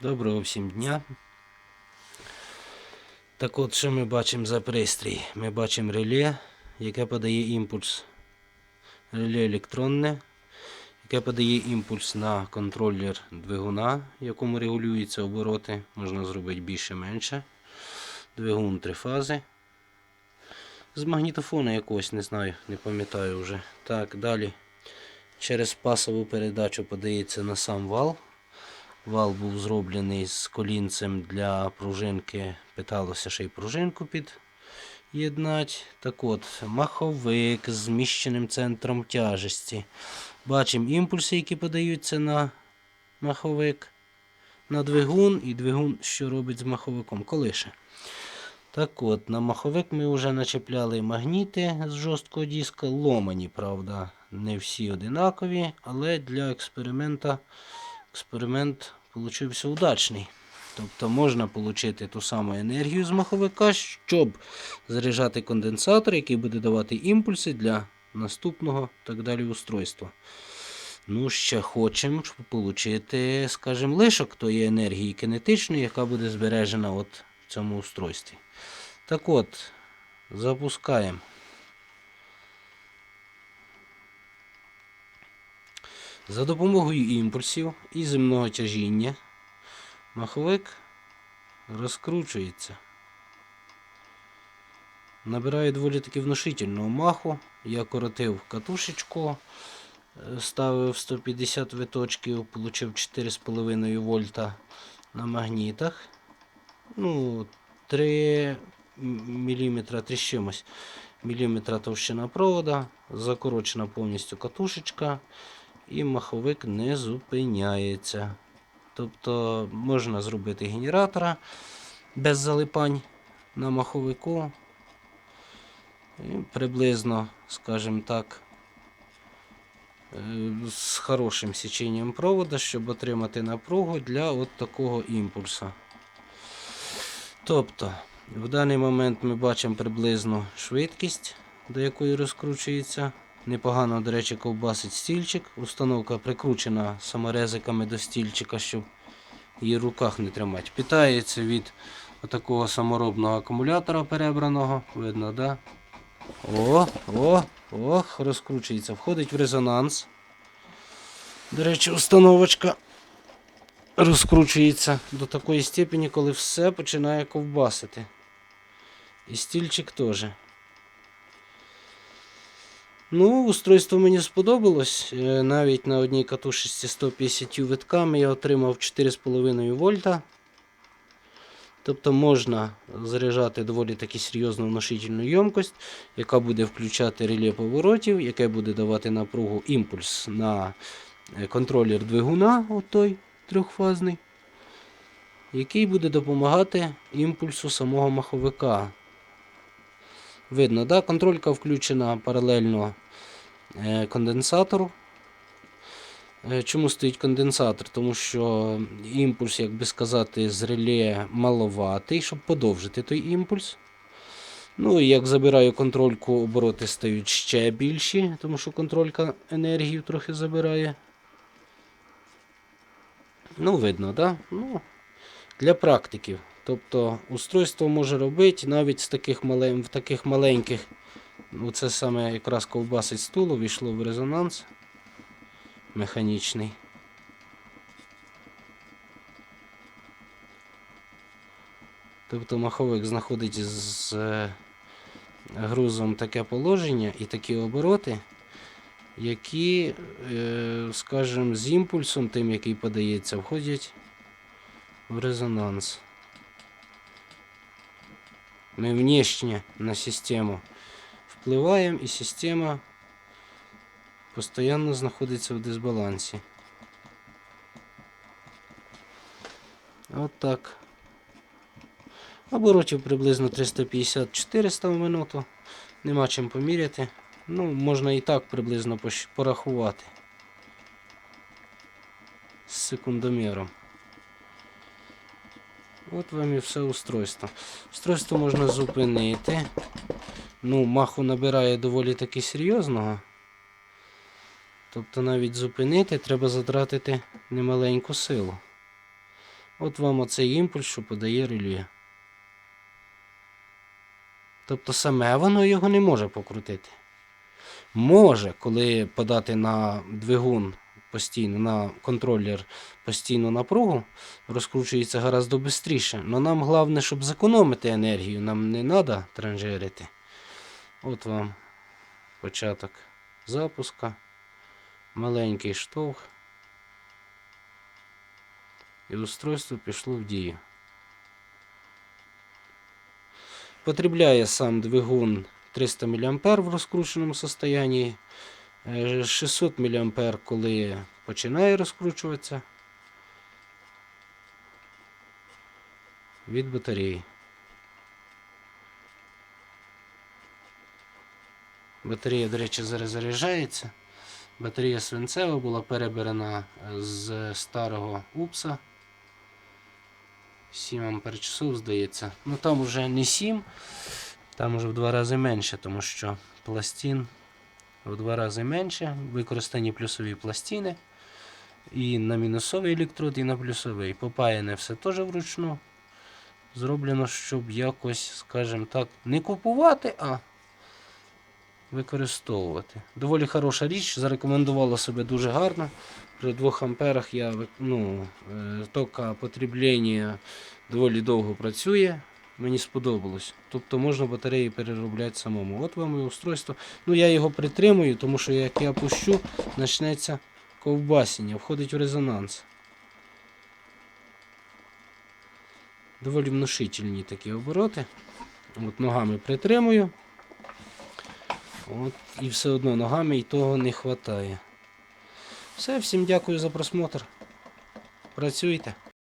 Доброго всім дня. Так от, що ми бачимо за пристрій? Ми бачимо реле, яке подає імпульс. Реле електронне, яке подає імпульс на контролер двигуна, якому регулюються обороти. Можна зробити більше-менше. Двигун три фази. З магнітофона якогось, не знаю, не пам'ятаю вже. Так, далі. Через пасову передачу подається на сам вал. Вал був зроблений з колінцем для пружинки. Питалося ще й пружинку під'єднати. Так от, маховик з зміщеним центром тяжесті. Бачимо імпульси, які подаються на маховик, на двигун, і двигун, що робить з маховиком, колише. Так от, на маховик ми вже начепляли магніти з жорсткого диска, ломані, правда, не всі одинакові, але для експеримента експеримент получився удачний. Тобто можна отримати ту саму енергію з маховика, щоб заряджати конденсатор, який буде давати імпульси для наступного так далі устройства. Ну, ще хочемо отримати, скажімо, лишок тої енергії кинетичної, яка буде збережена от в цьому устройстві. Так от, запускаємо. За допомогою імпульсів і земного тяжіння маховик розкручується. Набирає доволі таки внушительного маху. Я коротив катушечку, е, ставив 150 виточків, отримав 4,5 вольта на магнітах. Ну, 3 мм, 3 з чимось міліметра товщина провода, закорочена повністю катушечка і маховик не зупиняється. Тобто можна зробити генератора без залипань на маховику. І приблизно, скажімо так, е, з хорошим січенням провода, щоб отримати напругу для от такого імпульсу. Тобто, в даний момент ми бачимо приблизну швидкість, до якої розкручується. Непогано, до речі, ковбасить стільчик. Установка прикручена саморезиками до стільчика, щоб її в руках не тримати. Питається від такого саморобного акумулятора перебраного. Видно, да? О, о, ох, розкручується. Входить в резонанс. До речі, установочка розкручується до такої степені, коли все починає ковбасити. І стільчик теж. Ну, устройство мені сподобалось. Е, Навіть на одній катушечці 150 витками я отримав 4,5 вольта. Тобто можна заряджати доволі таки серйозну внушительну ємкость, яка буде включати реле поворотів, яке буде давати напругу імпульс на е, контролер двигуна, от той трьохфазний, який буде допомагати імпульсу самого маховика. Видно, да? контролька включена паралельно е, конденсатору. Е, Чому стоїть конденсатор? Тому що імпульс, як би сказати, з реле маловатий, щоб подовжити той імпульс. Ну і як забираю контрольку, обороти стають ще більші, тому що контролька енергію трохи забирає. Ну, видно, да? Ну, для практиків. Тобто устройство може робити навіть з таких малень... в таких маленьких. Ну, це саме якраз ковбасить стулу, війшло в резонанс механічний. Тобто маховик знаходить з е, грузом таке положення і такі обороти, які, е, скажімо, з імпульсом, тим, який подається, входять в резонанс. Ми внешне на систему впливаємо, і система постійно знаходиться в дисбалансі. От так. Оборотів приблизно 350-400 в минуту. Нема чим поміряти. Ну, можна і так приблизно порахувати. З секундоміром. От вам і все устройство. Устройство можна зупинити. Ну, маху набирає доволі таки серйозного. Тобто навіть зупинити треба затратити немаленьку силу. От вам оцей імпульс, що подає реле. Тобто саме воно його не може покрутити. Може, коли подати на двигун постійно, на контролер постійну напругу, розкручується гораздо швидше. Але нам головне, щоб зекономити енергію, нам не треба транжирити. От вам початок запуска, маленький штовх. І устройство пішло в дію. Потребляє сам двигун 300 мА в розкрученому состоянні, 600 мА, коли починає розкручуватися від батареї. Батарея, до речі, зараз заряджається. Батарея свинцева була перебрана е, з старого УПСа. 7 ампер часов, здається. Ну там вже не 7, там вже в два рази менше, тому що пластин в два рази менше. Використані плюсові пластини. І на мінусовий електрод, і на плюсовий. Попаяне все теж вручну. Зроблено, щоб якось, скажімо так, не купувати, а використовувати. Доволі хороша річ, зарекомендувала себе дуже гарно. При 2 амперах я ну, е, тока потреблення доволі довго працює. Мені сподобалось. Тобто можна батареї переробляти самому. От вам і устройство. Ну я його притримую, тому що як я пущу, почнеться ковбасіння, входить в резонанс. Доволі внушительні такі обороти. От ногами притримую. От, і все одно ногами і того не вистачає. Все, всім дякую за просмотр. Працюйте.